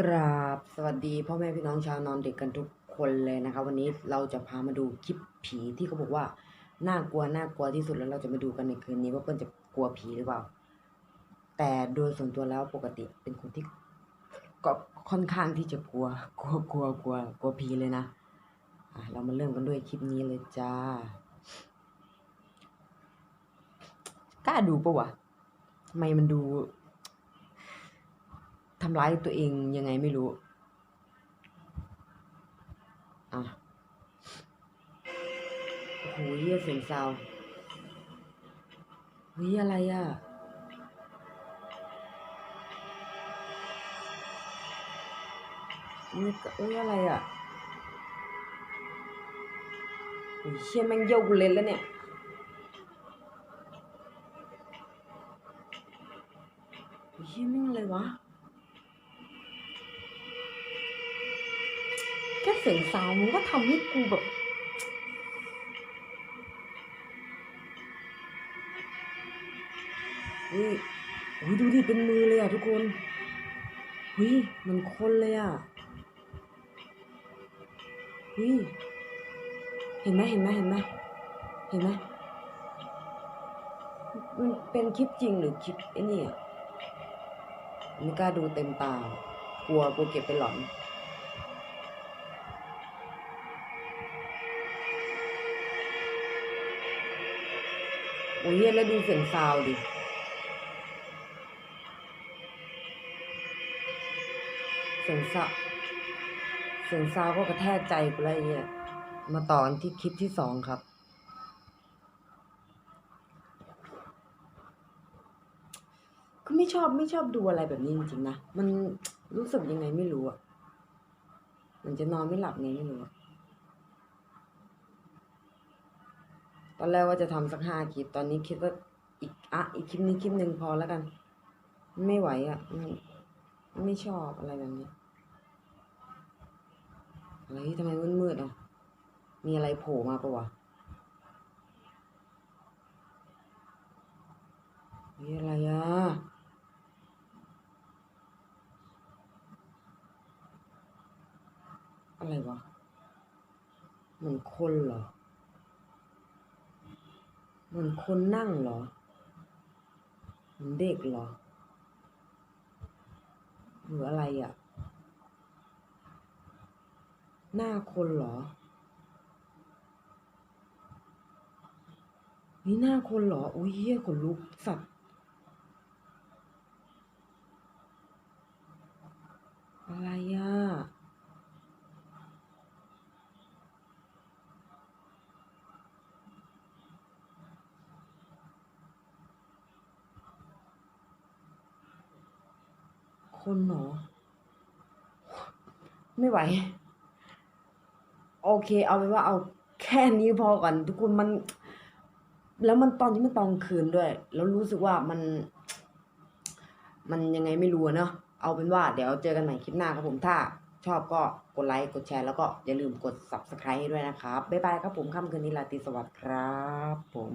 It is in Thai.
กราบสวัสดีพ่อแม่พี่น้องชาวนอนเด็กกันทุกคนเลยนะครับวันนี้เราจะพามาดูคลิปผีที่เขาบอกว่าน่ากลัวน่ากลัวที่สุดแล้วเราจะมาดูกันในคืนนี้ว่าเปิ้ลจะกลัวผีหรือเปล่า แต่โดยส่วนตัวแล้วปกติเป็นคนที่ก็ค่อนข้างที่จะกลัว กลัวกลัวกลัวกลัวผีเลยนะอะเรามาเริ่มกันด้วยคลิปนี้เลยจ้ากล้าดูปะวะทำไมมันดู ทำร้ายตัวเองยังไงไม่รู้อะโอ้โหเยี่ยเสียงซาวเฮ้ยอะไรอะนี่ก็เอ้ยอะไรอะโอ้ยเชี่ยแม่งเยี่ยวกูเล่นแล้วเนี่ยโอ้ยเชี่ยแม่งอะไรวะ แค่เสียงซาวมันก็ทำให้กูแบบเฮ้ยโอ้ยดูดิเป็นมือเลยอะทุกคนเฮ้ยเหมันคนเลยอะเฮ้ยเห็นไหมเห็นไหมเห็นไหมเห็นไหมมันเป็นคลิปจริงหรือคลิปไอ้นี่อะไม่กล้าดูเต็มตากลัวกลัวเก็บไปหลอน โอ้ยแล้วดูเสียงซาวดิ เสียงซาเสียงซาวก็กระแทกใจกูแล้วเหี้ยมาต่อกันที่คลิปที่สองครับ ก็ไม่ชอบไม่ชอบดูอะไรแบบนี้จริงๆนะ มันรู้สึกยังไงไม่รู้อะ มันจะนอนไม่หลับไงไม่รู้อะ อนแรกว่าจะทำสักห้าคลิป ตอนนี้คิดว่าอีกอะอีกคลิปนี้คลิปหนึ่งพอแล้วกัน ไม่ไหวอะไม่ไม่ชอบอะไรแบบนี้อะไรทำไมมืดๆอะ มีอะไรโผล่มาปะวะมีอะไรอะอะไรวะเหมือนคนเหรอ เหมือนคนนั่งเหรอเหมือนเด็กเหรอ หรืออะไรอะ หน้าคนเหรอนี่หน้าคนเหรออุ้ยเหี้ยขนลุกสัตว์อะไรอะ คนเหรอ ไม่ไหว โอเค เอาเป็นว่าเอาแค่นี้พอก่อนทุกคนมัน แล้วมันตอนที่มันตอนคืนด้วย แล้วรู้สึกว่ามัน มันยังไงไม่รู้เนาะเอาเป็นว่าเดี๋ยวเจอกันใหม่คลิปหน้าครับผมถ้า ชอบก็กดไลค์กดแชร์แล้วก็อย่าลืมกด subscribe ด้วยนะครับ บ๊ายบายครับผมค่ำคืนนี้ราตรีสวัสดิ์ครับผม